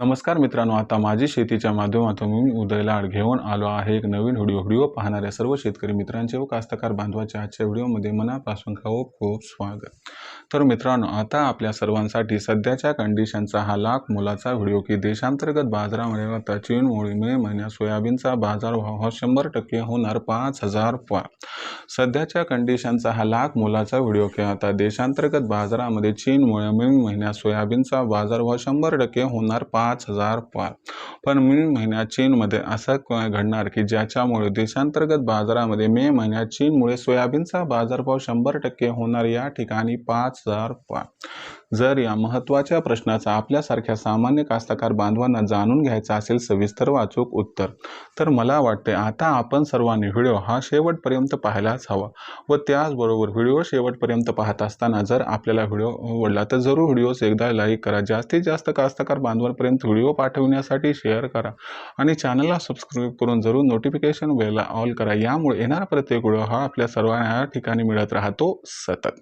नमस्कार मित्रांनो आता माझी शेतीच्या माध्यमातून मी उदयला आड घेऊन आलो आहे एक नवीन व्हिडिओ. व्हिडिओ पाहणाऱ्या सर्व शेतकरी मित्रांचे व कास्तकार बांधवाच्या आजच्या व्हिडिओमध्ये मनापासून खूप खूप स्वागत. तर मित्रांनो आता आपल्या सर्वांसाठी सध्याच्या कंडिशनचा हा लाख मोलाचा व्हिडिओ की देशांतर्गत बाजारामध्ये आता चीनमुळे मे महिन्यात सोयाबीनचा बाजारभाव हा शंभर टक्के होणार पाच हजार पार सध्याच्या कंडिशनचा हा लाख मोलाचा व्हिडिओ की आता देशांतर्गत बाजारामध्ये चीनमुळे मे महिन्यात सोयाबीनचा बाजारभाव शंभर टक्के होणार पाच पाच हजार पार. पण मे महिन्यात चीनमध्ये असं घडणार की ज्याच्यामुळे देशांतर्गत बाजारामध्ये मे महिन्यात चीनमुळे सोयाबीनचा बाजारभाव शंभर टक्के होणार या ठिकाणी पाच हजार पार. जर या महत्त्वाच्या प्रश्नाचा आपल्यासारख्या सामान्य कास्तकार बांधवांना जाणून घ्यायचा असेल सविस्तर वाचूक उत्तर. तर मला वाटते आता आपण सर्वांनी व्हिडिओ हा शेवटपर्यंत पाहायलाच हवा व त्याचबरोबर व्हिडिओ शेवटपर्यंत पाहत असताना जर आपल्याला व्हिडिओ आवडला तर जरूर व्हिडिओस एकदा लाईक करा जास्तीत जास्त कास्तकार बांधवांपर्यंत व्हिडिओ पाठवण्यासाठी शेअर करा आणि चॅनलला सबस्क्राईब करून जरूर नोटिफिकेशन बेलला ऑल करा. यामुळे येणारा प्रत्येक व्हिडिओ हा आपल्या सर्वांना या ठिकाणी मिळत राहतो सतत.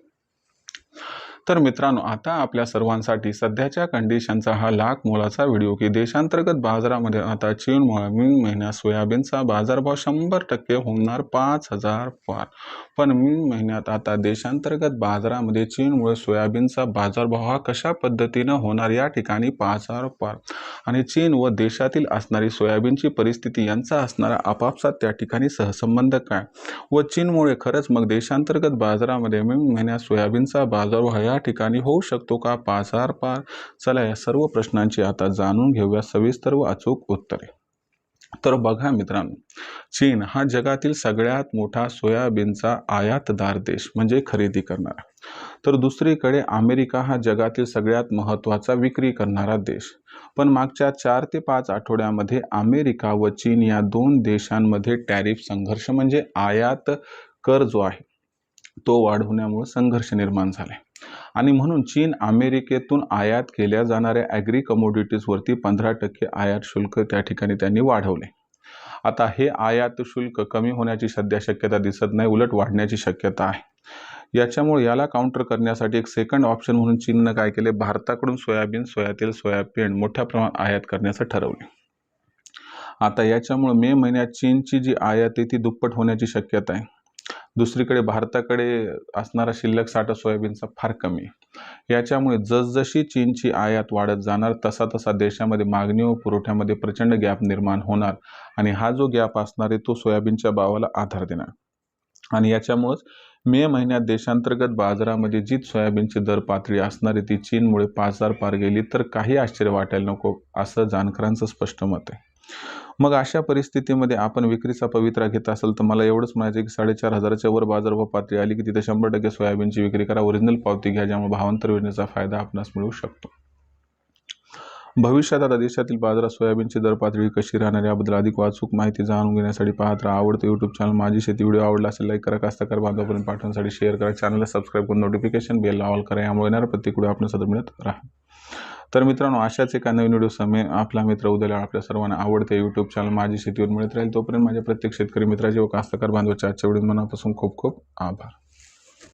तर मित्रांनो आता आपल्या सर्वांसाठी सध्याच्या कंडिशनचा हा लाख मोलाचा व्हिडिओ की देशांतर्गत बाजारामध्ये आता चीन मे महिन्यात सोयाबीनचा बाजारभाव शंभर टक्के होणार पाच हजार पार. पण मे महिन्यात आता देशांतर्गत बाजारामध्ये चीनमुळे सोयाबीनचा बाजारभाव हा कशा पद्धतीनं होणार या ठिकाणी पाच हजार पार. आणि चीन व देशातील असणारी सोयाबीनची परिस्थिती यांचा असणारा आपापसात त्या ठिकाणी सहसंबंध काय? व चीनमुळे खरंच मग देशांतर्गत बाजारामध्ये मे महिन्यात सोयाबीनचा बाजारभाव या ठिकाणी होऊ शकतो का? बाजार पार. चला या सर्व प्रश्नांची आता जाणून घेऊया सविस्तर व अचूक उत्तरे. तर बघा मित्रांनो चीन हा जगातील सगळ्यात मोठा सोयाबीनचा आयातदार देश म्हणजे खरेदी करणारा. तर दुसरीकडे अमेरिका हा जगातील सगळ्यात महत्त्वाचा विक्री करणारा देश. पण मागच्या चार ते पाच आठवड्यामध्ये अमेरिका व चीन या दोन देशांमध्ये टॅरिफ संघर्ष म्हणजे आयात कर जो आहे तो वाढवण्यामुळे संघर्ष निर्माण झाला. आणि म्हणून चीन अमेरिकेतून आयात केल्या जाणाऱ्या ॲग्री कमोडिटीजवरती पंधरा टक्के आयात शुल्क त्या ठिकाणी त्यांनी वाढवले. आता हे आयात शुल्क कमी होण्याची सध्या शक्यता दिसत नाही उलट वाढण्याची शक्यता आहे. याच्यामुळे याला काउंटर करण्यासाठी एक सेकंड ऑप्शन म्हणून चीननं काय केले? भारताकडून सोयाबीन सोयातेल सोयाबीन मोठ्या प्रमाणात आयात करण्याचं ठरवले. आता याच्यामुळे मे महिन्यात चीनची जी आयात आहे ती दुप्पट होण्याची शक्यता आहे. दुसरीकडे भारताकडे असणारा शिल्लक साठा सोयाबीनचा फार कमी याच्यामुळे जसजशी चीनची आयात वाढत जाणार तसा तसा देशामध्ये मागणी व पुरवठ्यामध्ये प्रचंड गॅप निर्माण होणार आणि हा जो गॅप असणार आहे तो सोयाबीनच्या भावाला आधार देणार. आणि याच्यामुळंच मे महिन्यात देशांतर्गत बाजारामध्ये जी सोयाबीनची दर पातळी असणारी ती चीनमुळे पाच हजार पार गेली तर काही आश्चर्य वाटायला नको असं जाणकारांचं स्पष्ट मत आहे. मग अशा परिस्थितीमध्ये आपण विक्रीचा पवित्रा घेत असेल तर मला एवढंच म्हणायचं की साडेचार हजाराच्या वर बाजारभाव पातळी आली की तिथे शंभर टक्के सोयाबीनची विक्री करा ओरिजिनल पावती घ्या ज्यामुळे भावांतर योजनेचा फायदा आपणास मिळू शकतो. भविष्यात आता देशातील बाजारात सोयाबीनची दर पातळी कशी राहणार याबद्दल अधिक वाचूक माहिती जाणून घेण्यासाठी पाहत राहा. आवडतं यूट्यूब चॅनल माझी शेती व्हिडिओ आवडला असेल लाईक करा कास्तकार बांधवापर्यंत पाठवण्यासाठी शेअर करा. चॅनलला सबस्क्राईब करून नोटिफिकेशन बेल ऑल करा. यामुळे येणार प्रत्येक व्हिडिओ आपण सदर मिळत राहा. तर मित्रांनो अशाच एका नवीन व्हिडिओ समे आपला मित्र उद्याला आपल्या सर्वांना आवडते यूट्यूब चॅनल माझी शेतीवर मिळत राहील. तोपर्यंत माझ्या प्रत्येक शेतकरी मित्राचे व कास्तकार बांधवाच्या आजच्या व्हिडिओ मनापासून खूप खूप आभार.